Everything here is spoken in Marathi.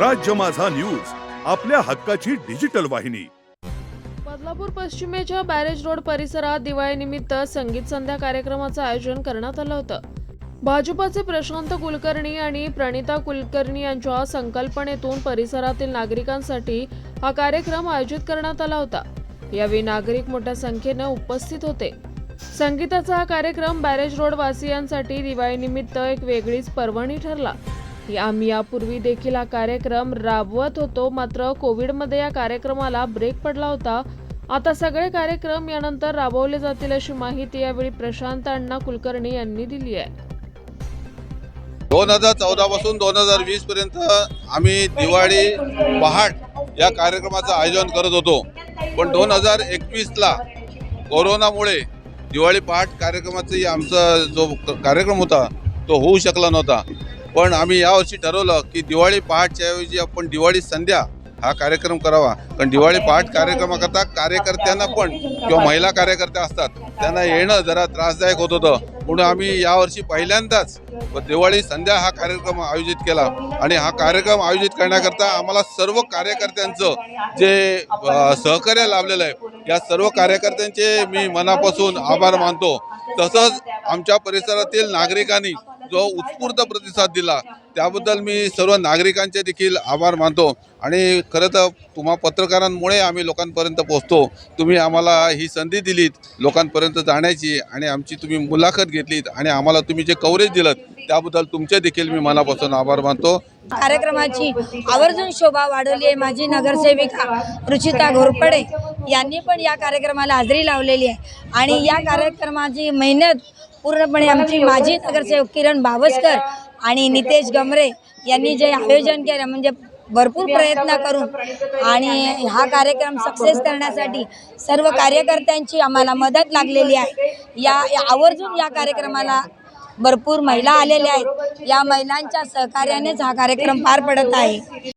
राज्य माझा न्यूज आपल्या हक्काची डिजिटल वाहिनी. बदलापूर पश्चिमेच्या बॅरेज रोड परिसरात दिवाळीनिमित्त संगीत संध्या कार्यक्रमाचं आयोजन करण्यात आलं होतं. भाजपाचे प्रशांत कुलकर्णी आणि प्रणिता कुलकर्णी यांच्या संकल्पनेतून परिसरातील नागरिकांसाठी हा कार्यक्रम आयोजित करण्यात आला होता. यावेळी नागरिक मोठ्या संख्येनं उपस्थित होते. संगीताचा हा कार्यक्रम बॅरेज रोड वासियांसाठी दिवाळीनिमित्त एक वेगळीच पर्वणी ठरला. आम्ही यापूर्वी देखील हा कार्यक्रम राबवत होतो मात्र कोविडमध्ये या कार्यक्रमाला ब्रेक पडला होता. आता सगळे कार्यक्रम यानंतर राबवले जातील अशी माहिती यावेळी प्रशांत अण्णा कुलकर्णी यांनी दिली आहे. दोन हजार चौदा पासून दोन हजार वीस पर्यंत आम्ही दिवाळी पहाट या कार्यक्रमाचं आयोजन करत होतो. पण दोन हजार एकवीसला कोरोनामुळे दिवाळी पहाट कार्यक्रमाचाही आमचा जो कार्यक्रम होता तो होऊ शकला नव्हता. पण आम्ही यावर्षी ठरवलं की दिवाळी पहाटच्या ऐवजी आपण दिवाळी संध्या हा कार्यक्रम करावा. कारण दिवाळी पहाट कार्यक्रमाकरता कार्यकर्त्यांना पण किंवा महिला कार्यकर्त्या असतात त्यांना येणं जरा त्रासदायक होत होतं. म्हणून आम्ही यावर्षी पहिल्यांदाच दिवाळी संध्या हा कार्यक्रम आयोजित केला. आणि हा कार्यक्रम आयोजित करण्याकरता आम्हाला सर्व कार्यकर्त्यांचं जे सहकार्य लाभलेलं आहे या सर्व कार्यकर्त्यांचे मी मनापासून आभार मानतो. तसंच आमच्या परिसरातील नागरिकांनी जो उत्स्फूर्त प्रतिसाद दिला त्याबद्दल मी सर्व नागरिकांचे देखील आभार मानतो. आणि खरं तर तुम्हा पत्रकारांमुळे आम्ही लोकांपर्यंत पोहोचतो. तुम्ही आम्हाला ही संधी दिलीत लोकांपर्यंत जाण्याची आणि आमची तुम्ही मुलाखत घेतलीत आणि आम्हाला तुम्ही जे कव्हरेज दिलं त्याबद्दल तुमचे देखील मी मनापासून आभार मानतो. कार्यक्रमाची आवर्जून शोभा वाढवली आहे माझी नगरसेविका रुचिता घोरपडे. यांनी पण या कार्यक्रमाला हजेरी लावलेली आहे. आणि या कार्यक्रमाची मेहनत पूर्णपणे आमची माजी नगरसेवक किरण बावस्कर आणि नितेश गमरे यांनी जे आयोजन केलं म्हणजे भरपूर प्रयत्न करून आणि हा कार्यक्रम सक्सेस करण्यासाठी सर्व कार्यकर्त्यांची आम्हाला मदत लागलेली आहे. या या- आवर्जून या कार्यक्रमाला भरपूर महिला आलेल्या आहेत. या महिलांच्या सहकार्यानेच हा कार्यक्रम पार पडत आहे.